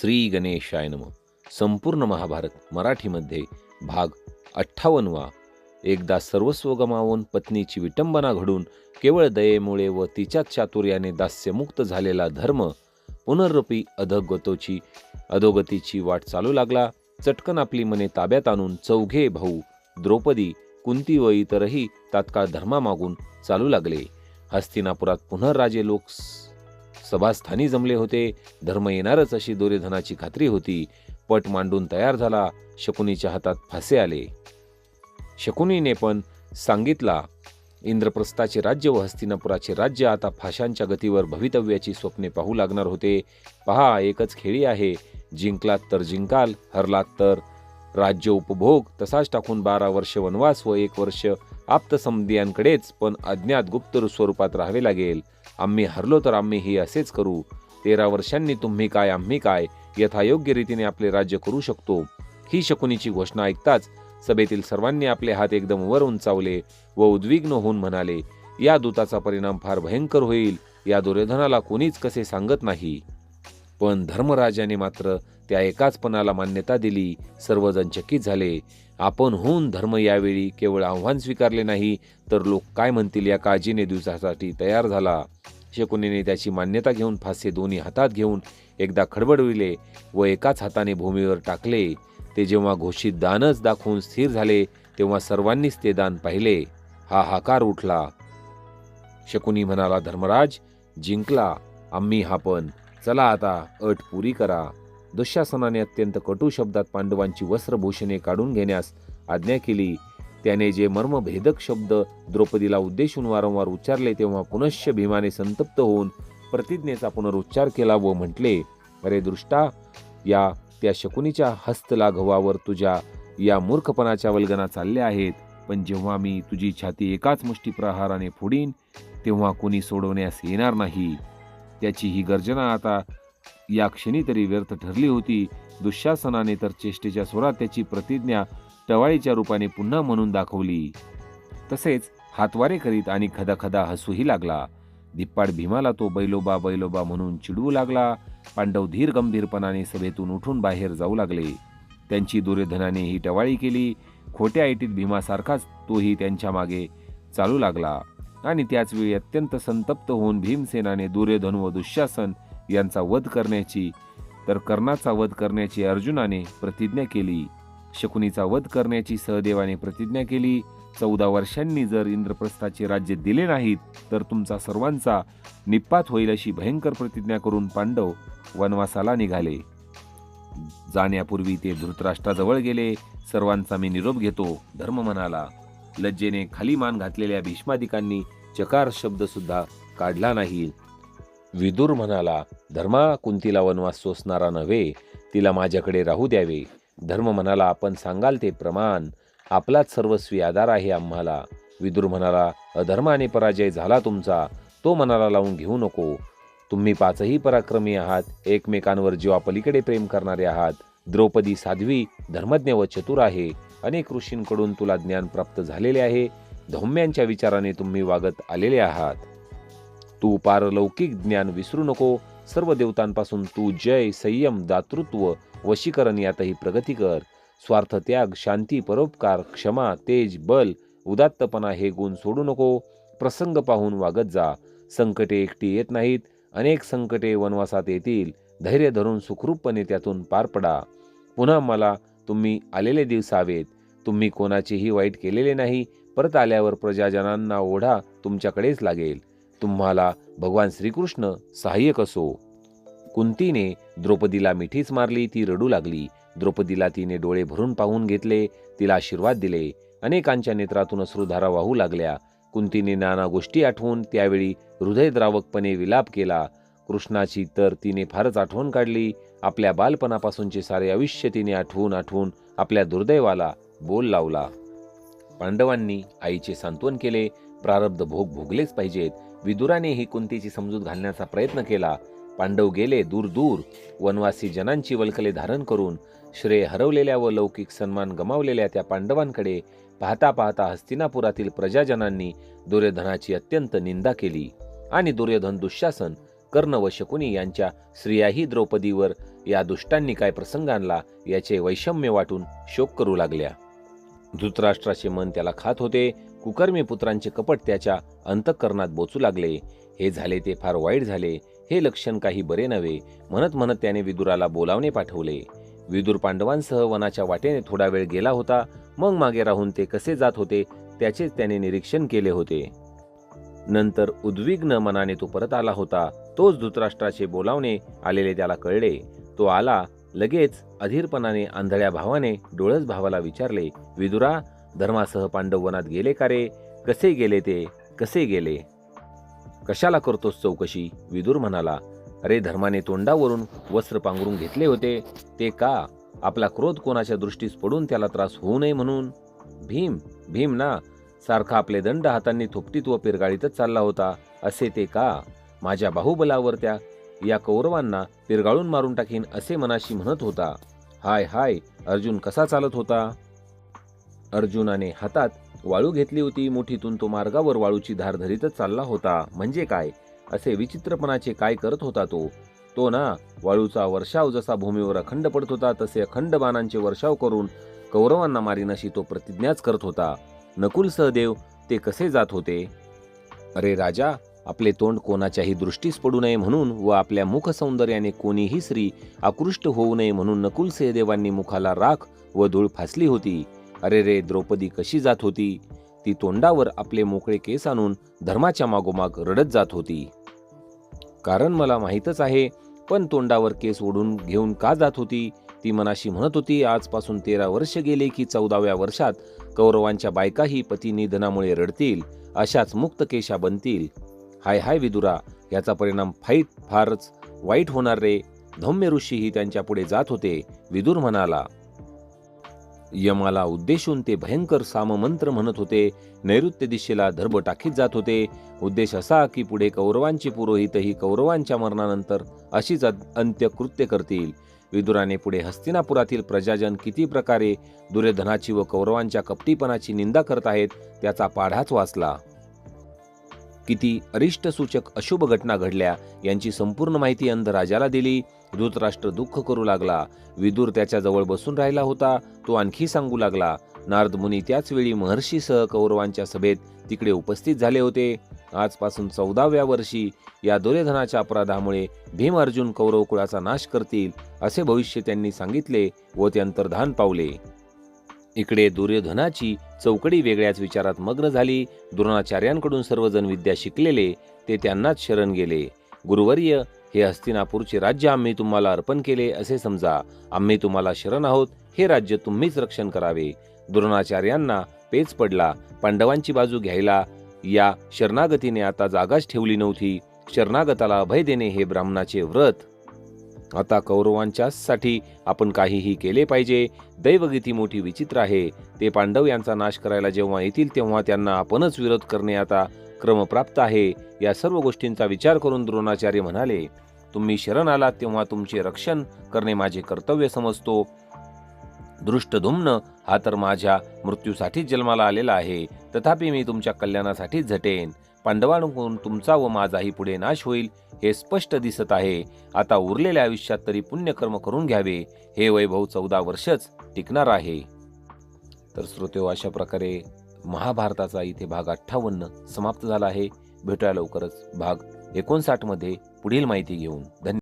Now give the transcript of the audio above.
श्री गणेशाय नम. संपूर्ण महाभारत मराठीमध्ये भाग अठ्ठावन्नवा. एकदा सर्वस्व गमावून पत्नीची विटंबना घडून केवळ दयेमुळे व तिच्याच चातुर्याने दास्यमुक्त झालेला धर्म पुनर्रूपी अधगतोची अधोगतीची वाट चालू लागला चटकन आपली मने ताब्यात आणून चौघे भाऊ द्रौपदी कुंती व इतरही तात्काळ धर्मामागून चालू लागले. हस्तिनापुरात पुनर्राजे लोक सभास्थानी जमले होते. धर्म येणारच अशी दोरेधनाची खात्री होती. पट मांडून तयार झाला. शकुनीच्या हातात फासे आले. शकुनीने पण सांगितला इंद्रप्रस्थाचे राज्य व हस्तिनापुराचे राज्य आता फाशांच्या गतीवर भवितव्याची स्वप्ने पाहू लागणार होते. पहा एकच खेळी आहे. जिंकलात तर जिंकाल हरलात तर. राज्य उपभोग तसाच टाकून बारा वर्ष वनवास व एक वर्ष आप्तसंधियांकडेच पण अज्ञात गुप्त स्वरूपात राहावे लागेल. आम्ही हरलो तर आम्हीही असेच करू. तेरा वर्षांनी तुम्ही काय आम्ही काय यथायोग्य रीतीने आपले राज्य करू शकतो. ही शकुनीची घोषणा ऐकताच सभेतील सर्वांनी आपले हात एकदम वर उंचावले व उद्विग्न होऊन म्हणाले या दूताचा परिणाम फार भयंकर होईल. या दुर्योधनाला कोणीच कसे सांगत नाही. पण धर्मराजाने मात्र त्या एकाचपणाला मान्यता दिली. सर्वजण चकित झाले. आपण होऊन धर्म यावेळी केवळ आव्हान स्वीकारले नाही तर लोक काय म्हणतील या काळजीने दिवसासाठी तयार झाला? शकुनीने त्याची मान्यता घेऊन फासे दोन्ही हातात घेऊन एकदा खडबडविले व एकाच हाताने भूमीवर टाकले. ते जेव्हा घोषित दानच दाखवून स्थिर झाले तेव्हा सर्वांनीच ते दान पाहिले. हा हाकार उठला. शकुनी म्हणाला धर्मराज जिंकला. आम्ही हा पण. चला आता अट पुरी करा. दुःशासनाने अत्यंत कटू शब्दात पांडवांची वस्त्रभूषणे काढून घेण्यास आज्ञा केली. त्याने जे मर्मभेदक शब्द द्रौपदीला उद्देशून वारंवार उच्चारले तेव्हा पुनश्च भीमाने संतप्त होऊन प्रतिज्ञेचा पुनरुच्चार केला व म्हटले अरे दृष्टा या त्या शकुनीच्या हस्तलाघवावर तुझ्या या मूर्खपणाच्या वल्गना चालल्या आहेत. पण जेव्हा मी तुझी छाती एकाच मुष्टी प्रहाराने फोडीन तेव्हा कोणी सोडवण्यास येणार नाही. त्याची ही गर्जना आता या क्षणी तरी व्यर्थ ठरली होती. दुःशासनाने तर चेष्टेच्या स्वरात त्याची प्रतिज्ञा टवाळीच्या रूपाने पुन्हा म्हणून दाखवली. तसेच हातवारे करीत आणि खदाखदा हसूही लागला. धिप्पाड भीमाला तो बैलोबा बैलोबा म्हणून चिडवू लागला. पांडव धीर गंभीरपणाने सभेतून उठून बाहेर जाऊ लागले. त्यांची दुर्योधनाने ही टवाळी केली. खोट्या ऐटीत भीमासारखाच तोही त्यांच्या मागे चालू लागला. आणि त्याचवेळी अत्यंत संतप्त होऊन भीमसेनाने दुर्योधन व दुःशासन यांचा वध करण्याची तर कर्णाचा वध करण्याची अर्जुनाने प्रतिज्ञा केली. शकुनीचा वध करण्याची सहदेवाने प्रतिज्ञा केली. चौदा वर्षांनी जर इंद्रप्रस्थाचे राज्य दिले नाहीत तर तुमचा सर्वांचा निपात होईल अशी भयंकर प्रतिज्ञा करून पांडव वनवासाला निघाले. जाण्यापूर्वी ते धृतराष्ट्राजवळ गेले. सर्वांचा मी निरोप घेतो धर्म म्हणाला लज्जेने खाली मान घातलेल्या भीष्मादिकांनी चकार शब्द सुद्धा काढला नाही. विदुर म्हणाला धर्मा कुंतीला वनवास सोसणारा नव्हे तिला माझ्याकडे राहू द्यावे. धर्म म्हणाला आपण सांगाल ते प्रमाण आपलाच सर्वस्वी आधार आहे आम्हाला. विदुर म्हणाला अधर्माने पराजय झाला तुमचा तो मनाला लावून घेऊ नको. तुम्ही पाचही पराक्रमी आहात एकमेकांवर जीवापलीकडे प्रेम करणारे आहात. द्रौपदी साध्वी धर्मज्ञ व चतुर आहे. अनेक ऋषींकडून तुला ज्ञान प्राप्त झालेले आहे. धौम्यांच्या विचाराने तुम्ही वागत आलेले आहात. तू पारलौकिक ज्ञान विसरू नको. सर्व देवतांपासून तू जय संयम दातृत्व वशीकरण यातही प्रगती कर. स्वार्थ त्याग शांती परोपकार क्षमा तेज बल उदात्तपणा हे गुण सोडू नको. प्रसंग पाहून वागत जा. संकटे एकटी येत नाहीत. अनेक संकटे वनवासात येतील. धैर्य धरून सुखरूपपणे त्यातून पार पडा. पुन्हा मला तुम्ही आलेले दिवसावेत तुम्ही कोणाचेही वाईट केलेले नाही. परत आल्यावर प्रजाजनांना ओढा. तुमच्याकडेच लागेल. तुम्हाला भगवान श्रीकृष्ण सहाय्यक असो. कुंतीने द्रौपदीला मिठीच मारली ती रडू लागली. द्रौपदीला तिने डोळे भरून पाहून घेतले तिला आशीर्वाद दिले. अनेकांच्या नेत्रातून अश्रुधारा वाहू लागल्या. कुंतीने नाना गोष्टी आठवून त्यावेळी हृदयद्रावकपणे विलाप केला. कृष्णाची तर तिने फारच आठवण काढली. आपल्या बालपणापासूनचे सारे आयुष्य तिने आठवून आठवून आपल्या दुर्दैवाला बोल लावला. पांडवांनी आईचे सांत्वन केले. प्रारब्ध भोग भोगलेच पाहिजेत. विदुरानेही कुंतीची समजूत घालण्याचा प्रयत्न केला. पांडव गेले दूर दूर. वनवासी जनांची वल्कले धारण करून श्रेय हरवलेल्या व लौकिक सन्मान गमावलेल्या त्या पांडवांकडे पाहता पाहता हस्तिनापुरातील प्रजाजनांनी दुर्योधनाची अत्यंत निंदा केली. आणि दुर्योधन दुःशासन कर्ण व शकुनी यांच्या स्त्रियाही द्रौपदीवर या दुष्टांनी काय प्रसंग आणला याचे वैषम्य वाटून शोक करू लागल्या. धृतराष्ट्राचे मन त्याला खात होते. कुकर्मी पुत्रांचे कपट त्याच्या अंतःकरणात बोचू लागले. हे झाले ते फार वाईट झाले. हे लक्षण काही बरे नव्हे म्हणत म्हणत त्याने विदुराला बोलावणे पाठवले. विदुर पांडवांसह वनाच्या वाटेने थोडा वेळ गेला होता मग मागे राहून ते कसे जात होते त्याचेच त्याने निरीक्षण केले होते. नंतर उद्विग्न मनाने तो परत आला होता. तोच धृतराष्ट्राचे बोलावणे आलेले त्याला कळले. तो आला लगेच अधीरपणाने आंधळ्या भावाने डोळस भावाला विचारले विदुरा धर्मासह पांडव वनात गेले का रे? कसे गेले ते? कसे गेले? कशाला करतोस चौकशी? विदुर म्हणाला अरे धर्माने तोंडावरून वस्त्र पांघरून घेतले होते. ते का? आपला क्रोध कोणाच्या दृष्टीस पडून त्याला त्रास होऊ नये म्हणून. भीम भीम ना. सारखा आपले दंड हातांनी थोपटीत व पिरगाळीतच चालला होता. असे ते का? माझ्या बाहुबलावर त्या या कौरवांना पिरगाळून मारून टाकीन असे मनाशी म्हणत होता. हाय हाय अर्जुन कसा चालत होता? अर्जुनाने हातात वाळू घेतली होती. मुठीतून तो मार्गावर वाळूची धार धरीतच चालला होता. म्हणजे काय? असे विचित्रपणाचे काय करत होता तो? तो ना वाळूचा वर्षाव जसा भूमीवर अखंड पडत होता तसे अखंड बाणांचे वर्षाव करून कौरवांना मारीनशी तो प्रतिज्ञाच करत होता. नकुल सहदेव ते कसे जात होते? अरे राजा आपले तोंड कोणाच्याही दृष्टीस पडू नये म्हणून व आपल्या मुख सौंदर्याने कोणीही स्त्री आकृष्ट होऊ नये म्हणून नकुल सहदेवांनी मुखाला राख व धूळ फासली होती. अरे रे द्रौपदी कशी जात होती? ती तोंडावर आपले मोकळे केस आणून धर्माच्या मागोमाग रडत जात होती. कारण मला माहीतच आहे पण तोंडावर केस ओढून घेऊन का जात होती? ती मनाशी म्हणत होती आजपासून तेरा वर्ष गेले की चौदाव्या वर्षात कौरवांच्या बायकाही पती निधनामुळे रडतील अशाच मुक्त केशा बनतील. हाय हाय विदुरा याचा परिणाम फाईट फारच वाईट होणार रे. धौम्य ऋषीही त्यांच्या पुढे जात होते विदुर म्हणाला. यमाला उद्देशून ते भयंकर साममंत्र म्हणत होते. नैऋत्य दिशेला धर्ब टाकीत जात होते. उद्देश असा की पुढे कौरवांचे पुरोहितही कौरवांच्या मरणानंतर अशीच अंत्यकृत्य करतील. विदुराने पुढे हस्तिनापुरातील प्रजाजन किती प्रकारे दुर्योधनाची व कौरवांच्या कपटीपणाची निंदा करत आहेत त्याचा पाढाच वाचला. किती अरिष्टसूचक अशुभ घटना घडल्या यांची संपूर्ण माहिती अंध राजाला दिली. धृतराष्ट्र दुःख करू लागला. विदूर त्याच्याजवळ बसून राहिला होता. तो आणखी सांगू लागला नारद मुनी त्याच वेळी महर्षीसह कौरवांच्या सभेत तिकडे उपस्थित झाले होते. आजपासून चौदाव्या वर्षी या दुर्योधनाच्या अपराधामुळे भीम अर्जुन कौरव कुळाचा नाश करतील असे भविष्य त्यांनी सांगितले व ते अंतर्धान पावले. इकडे दुर्योधनाची चौकडी वेगळ्याच विचारात मग्न झाली. द्रोणाचार्यांकडून सर्वजण विद्या शिकलेले ते त्यांनाच शरण गेले. गुरुवर्य हे हस्तिनापूरचे राज्य आम्ही तुम्हाला अर्पण केले असे समजा. आम्ही तुम्हाला शरण आहोत हे राज्य तुम्हीच रक्षण करावे. द्रोणाचार्यांना पेच पडला. पांडवांची बाजू घ्यायला या शरणागतीने आता जागाच ठेवली नव्हती. शरणागताला अभय देणे हे ब्राह्मणाचे व्रत. आता कौरवांच्यासाठी आपण काहीही केले पाहिजे. दैवगीती मोठी विचित्र आहे. ते पांडव यांचा नाश करायला जेव्हा येतील तेव्हा त्यांना आपणच विरोध करणे आता क्रमप्राप्त आहे. या सर्व गोष्टींचा विचार करून द्रोणाचार्य म्हणाले तुम्ही शरण आलात तेव्हा तुमचे रक्षण करणे माझे कर्तव्य समजतो. दृष्टधुम्न हा तर माझ्या मृत्यूसाठीच जन्माला आलेला आहे. तथापि मी तुमच्या कल्याणासाठीच झटेन. पांडवांकडून तुमचा व माझाही पुढे नाश होईल. हे स्पष्ट दिसत आहे. आता उरलेल्या आयुष्यात तरी पुण्यकर्म करून घ्यावे. हे वैभव चौदा वर्षच टिकणार आहे. तर श्रोते अशा प्रकारे महाभारताचा इथे भाग अठ्ठावन्न समाप्त झाला आहे. भेटूया लवकरच भाग एकोणसाठमध्ये पुढील माहिती घेऊन. धन्यवाद.